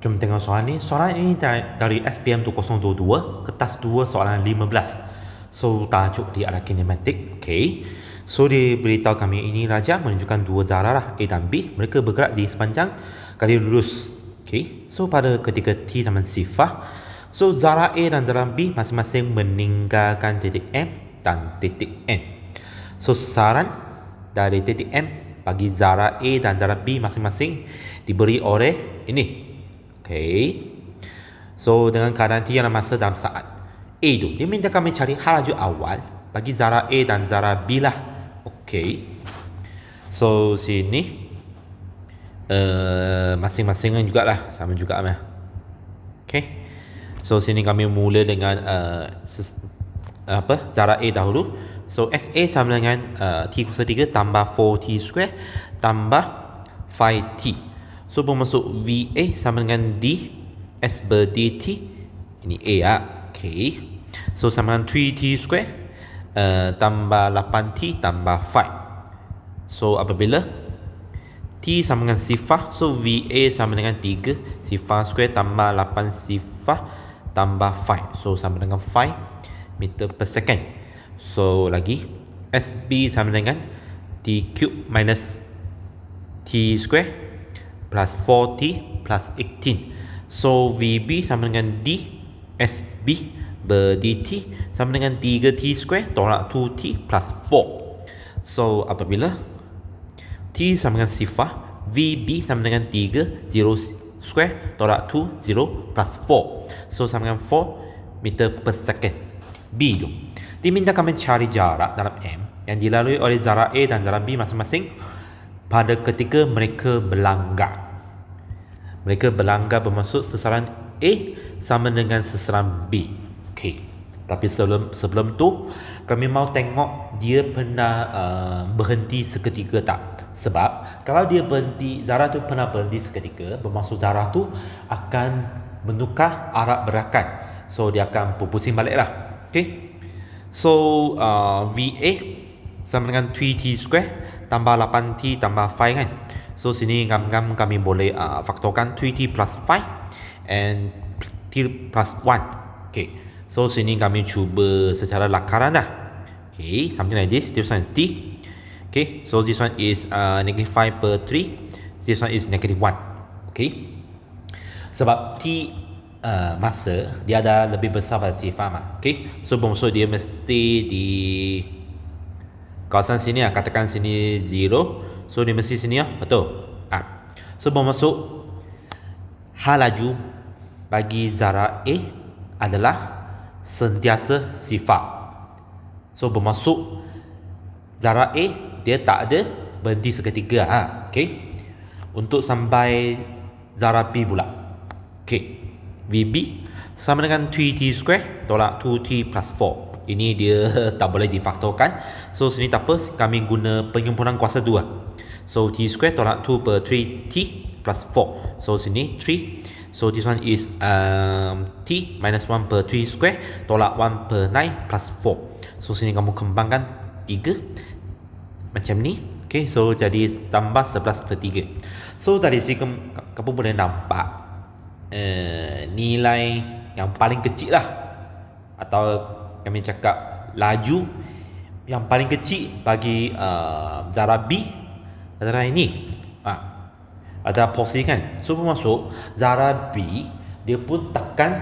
Jom tengok soalan ni. Soalan ini dari SPM 2022, kertas 2 soalan 15. So, tajuk dia adalah kinematik. Okay. So, dia beritahu kami ini raja menunjukkan dua zarah lah, A dan B. Mereka bergerak di sepanjang kali lurus. Okay. So, pada ketika T sama sifar, so zarah A dan zarah B masing-masing meninggalkan titik M dan titik N. So, sasaran dari titik M bagi zarah A dan zarah B masing-masing diberi oleh ini Okay. So dengan keadaan T yang masa dalam saat A tu. Dia minta kami cari halaju awal bagi zara A dan zara B lah. Okay. So sini uh, masing-masing jugalah sama juga mah. Okay. So sini kami mula dengan uh, ses, apa zara A dahulu. So SA sama dengan uh, T kuasa 3 tambah 4T square tambah 5T. So bermaksud VA sama dengan D S ber DT Ini A ya Okay. So sama dengan 3T square uh, Tambah 8T tambah 5 So apabila T sama dengan sifar So VA sama dengan 3 Sifar square tambah 8 sifar Tambah 5 So sama dengan 5 meter per second. So lagi SB sama dengan T cube minus T square plus 40 plus 18 so VB sama dengan D SB ber DT sama dengan 3T square tolak 2T plus 4 so apabila T sama dengan sifar VB sama dengan 3 0 square tolak 2 0 plus 4 so sama dengan 4 meter per second. B tu. Diminta kami cari jarak dalam M yang dilalui oleh zarah A dan zarah B masing-masing pada ketika mereka berlanggar. Mereka berlanggar bermaksud sasaran A sama dengan sasaran B. Okey. Tapi sebelum sebelum tu kami mau tengok dia pernah uh, berhenti seketika tak? Sebab kalau dia berhenti Zara tu pernah berhenti seketika bermaksud Zara tu akan menukar arah berakan. So dia akan berpusing baliklah. Okey. So uh, VA sama dengan 3T square tambah 8T tambah 5 kan. So sini ngam-ngam kami boleh uh, faktorkan 3T plus 5 and T plus 1 okay. So sini kami cuba secara lakaran dah okay. Something like this. This one is T. Okay. So this one is uh, negative 5 per 3 this one is negative 1 okay. Sebab T uh, masa dia ada lebih besar pada sifar mah okay. So bermaksud dia mesti di kawasan sini ah katakan sini 0 so di mesti sini ah betul? Ah so bermaksud hal laju bagi zarah A adalah sentiasa sifat. So bermaksud zarah A dia tak ada berhenti seketika ah okey untuk sampai zarah B pula. Okey VB sama dengan 3T square tolak 2T plus 4 ini dia tak boleh difaktorkan. So sini tak apa. Kami guna penyempurnaan kuasa 2 so t square tolak 2 per 3 t plus 4 so sini 3 so this one is um, t minus 1 per 3 square tolak 1 per 9 plus 4 so sini kamu kembangkan 3 macam ni. Okay, so jadi tambah 11 per 3 so dari sini kamu boleh nampak uh, nilai yang paling kecil lah. Atau kami cakap laju. Yang paling kecil bagi uh, Zara B adalah ini. Ha. ada posisi kan? So bermaksud Zara B dia pun takkan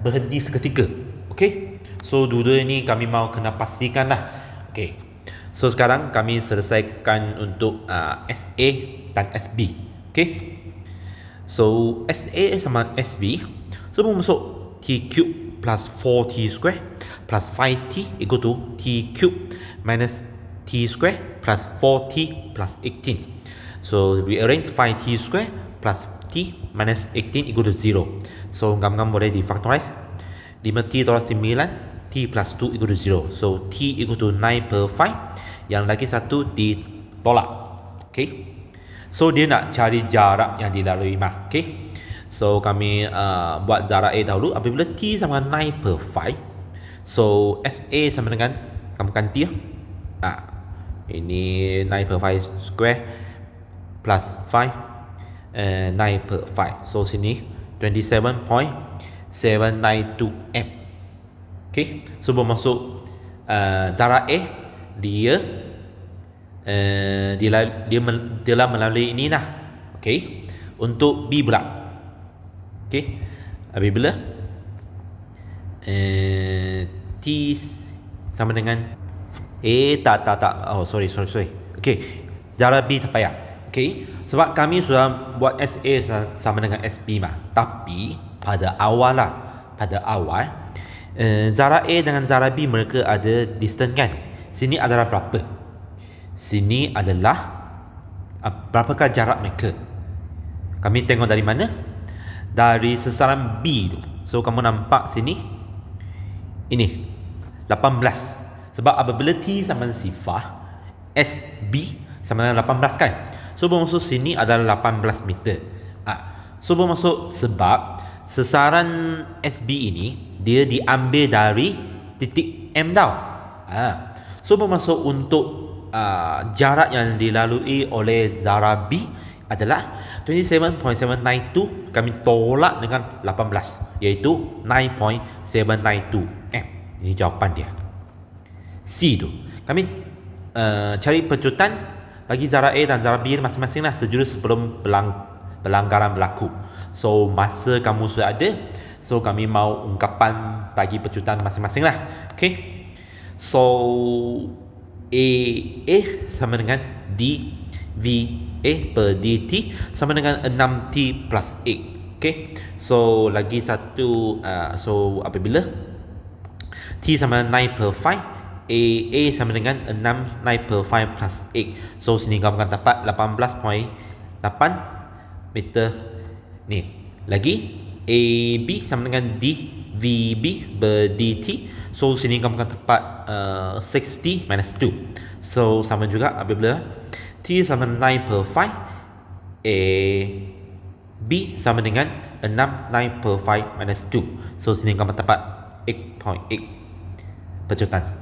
berhenti seketika. Ok? So dua ini kami mau kena pastikan lah. Ok. So sekarang kami selesaikan untuk uh, SA dan SB ok? So SA sama SB so bermaksud T cube plus 4T square plus 5t equal to t cube minus t square plus 4t plus 18. So rearrange 5t square plus t minus 18 equal to 0. So ngam-ngam boleh di factorize. 5t tolak 9 t plus 2 equal to 0. So t equal to 9 per 5. Yang lagi satu ditolak. Okay. So dia nak cari jarak yang dilalui mah. Okay. So kami uh, buat jarak A dahulu. Apabila t sama 9 per 5. So SA sama dengan kamu ganti ya. Ah. Ini 9 per 5 square plus 5 uh, 9 per 5. So sini 27.792 M. Okey, sebelum masuk uh, zara A dia uh, dia dia telah melalui ini lah. Okey. Untuk B pula. Okey. Apabila uh, T sama dengan A tak tak tak oh sorry sorry sorry. Okey. Zara B tak payah. Okey. Sebab kami sudah buat SA sama dengan SP mah. Tapi pada awal lah pada awal uh, Zara A dengan Zara B mereka ada distance kan. Sini adalah berapa? Sini adalah uh, berapakah jarak mereka? Kami tengok dari mana? Dari sasaran B tu. So kamu nampak sini ini 18. Sebab apabila T sama dengan sifar SB sama dengan 18 kan? So bermaksud sini adalah 18 meter. Ah, so bermaksud sebab sasaran SB ini dia diambil dari titik M tau. Ah. So bermaksud untuk uh, jarak yang dilalui oleh Zara B adalah 27.792 kami tolak dengan 18 iaitu 9.792 M. Ini jawapan dia. C tu. Kami uh, cari pecutan bagi Zara A dan Zara B masing-masing lah sejurus sebelum pelang, pelanggaran berlaku. So masa kamu sudah ada, so kami mau ungkapan bagi pecutan masing-masing lah. Okay. So A A sama dengan D V A per dt sama dengan 6t plus A. Okay. So lagi satu uh, so apabila t sama dengan 9 per 5 A A sama dengan 6 9 per 5 plus 8 So sini kamu akan dapat 18.8 meter Ni Lagi A B sama dengan D V B ber DT So sini kamu akan dapat uh, 60 minus 2 So sama juga apabila T sama 9 per 5 A B sama dengan 6 9 per 5 minus 2 So sini kamu dapat 8.8 Percutan